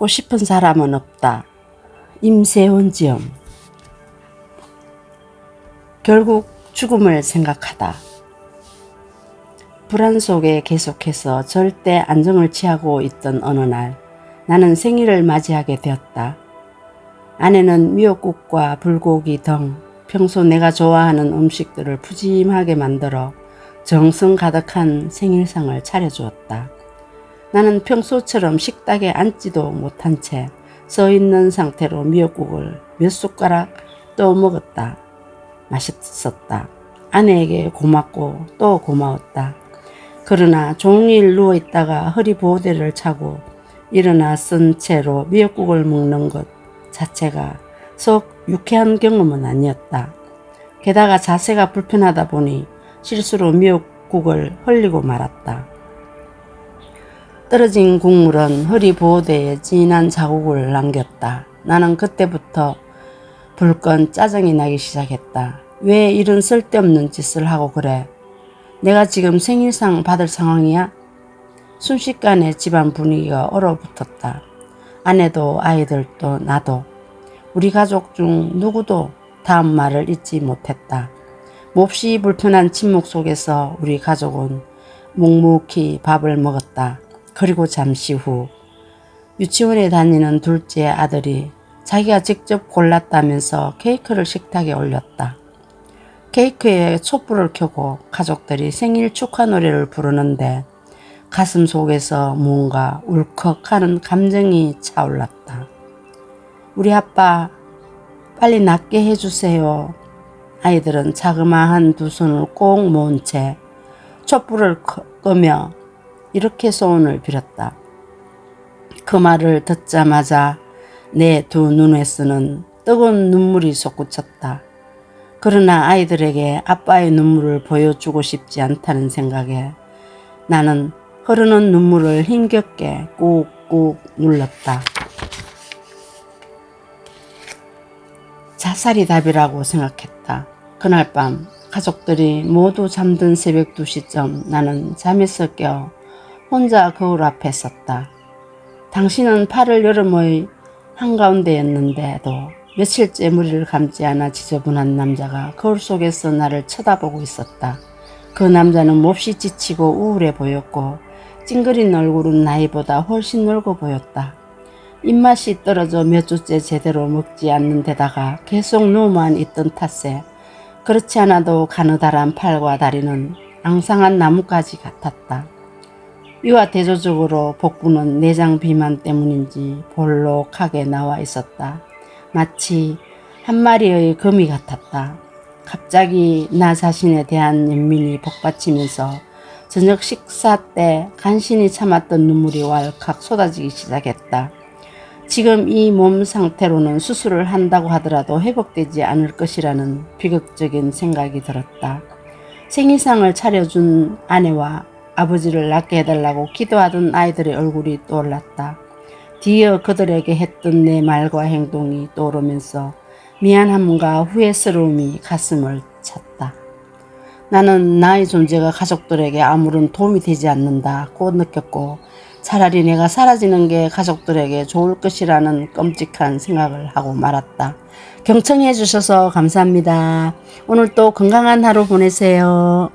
죽고 싶은 사람은 없다. 임세원지음. 결국 죽음을 생각하다. 불안 속에 계속해서 절대 안정을 취하고 있던 어느 날 나는 생일을 맞이하게 되었다. 아내는 미역국과 불고기 등 평소 내가 좋아하는 음식들을 푸짐하게 만들어 정성 가득한 생일상을 차려주었다. 나는 평소처럼 식탁에 앉지도 못한 채 서 있는 상태로 미역국을 몇 숟가락 떠 먹었다. 맛있었다. 아내에게 고맙고 또 고마웠다. 그러나 종일 누워 있다가 허리 보호대를 차고 일어나 쓴 채로 미역국을 먹는 것 자체가 속 유쾌한 경험은 아니었다. 게다가 자세가 불편하다 보니 실수로 미역국을 흘리고 말았다. 떨어진 국물은 허리 보호대에 진한 자국을 남겼다. 나는 그때부터 불건 짜증이 나기 시작했다. 왜 이런 쓸데없는 짓을 하고 그래? 내가 지금 생일상 받을 상황이야? 순식간에 집안 분위기가 얼어붙었다. 아내도 아이들도 나도 우리 가족 중 누구도 다음 말을 잊지 못했다. 몹시 불편한 침묵 속에서 우리 가족은 묵묵히 밥을 먹었다. 그리고 잠시 후 유치원에 다니는 둘째 아들이 자기가 직접 골랐다면서 케이크를 식탁에 올렸다. 케이크에 촛불을 켜고 가족들이 생일 축하 노래를 부르는데 가슴 속에서 뭔가 울컥하는 감정이 차올랐다. 우리 아빠 빨리 낫게 해주세요. 아이들은 자그마한 두 손을 꼭 모은 채 촛불을 끄며 이렇게 소원을 빌었다. 그 말을 듣자마자 내 두 눈에서는 뜨거운 눈물이 솟구쳤다. 그러나 아이들에게 아빠의 눈물을 보여주고 싶지 않다는 생각에 나는 흐르는 눈물을 힘겹게 꾹꾹 눌렀다. 자살이 답이라고 생각했다. 그날 밤 가족들이 모두 잠든 새벽 2시쯤 나는 잠에서 깨어 혼자 거울 앞에 섰다. 당신은 8월 여름의 한가운데였는데도 며칠째 머리를 감지 않아 지저분한 남자가 거울 속에서 나를 쳐다보고 있었다. 그 남자는 몹시 지치고 우울해 보였고 찡그린 얼굴은 나이보다 훨씬 늙어 보였다. 입맛이 떨어져 몇 주째 제대로 먹지 않는 데다가 계속 누워만 있던 탓에 그렇지 않아도 가느다란 팔과 다리는 앙상한 나뭇가지 같았다. 이와 대조적으로 복부는 내장 비만 때문인지 볼록하게 나와 있었다. 마치 한 마리의 거미 같았다. 갑자기 나 자신에 대한 연민이 복받치면서 저녁 식사 때 간신히 참았던 눈물이 왈칵 쏟아지기 시작했다. 지금 이 몸 상태로는 수술을 한다고 하더라도 회복되지 않을 것이라는 비극적인 생각이 들었다. 생일상을 차려준 아내와 아버지를 낫게 해달라고 기도하던 아이들의 얼굴이 떠올랐다. 뒤이어 그들에게 했던 내 말과 행동이 떠오르면서 미안함과 후회스러움이 가슴을 찼다. 나는 나의 존재가 가족들에게 아무런 도움이 되지 않는다고 느꼈고 차라리 내가 사라지는 게 가족들에게 좋을 것이라는 끔찍한 생각을 하고 말았다. 경청해 주셔서 감사합니다. 오늘도 건강한 하루 보내세요.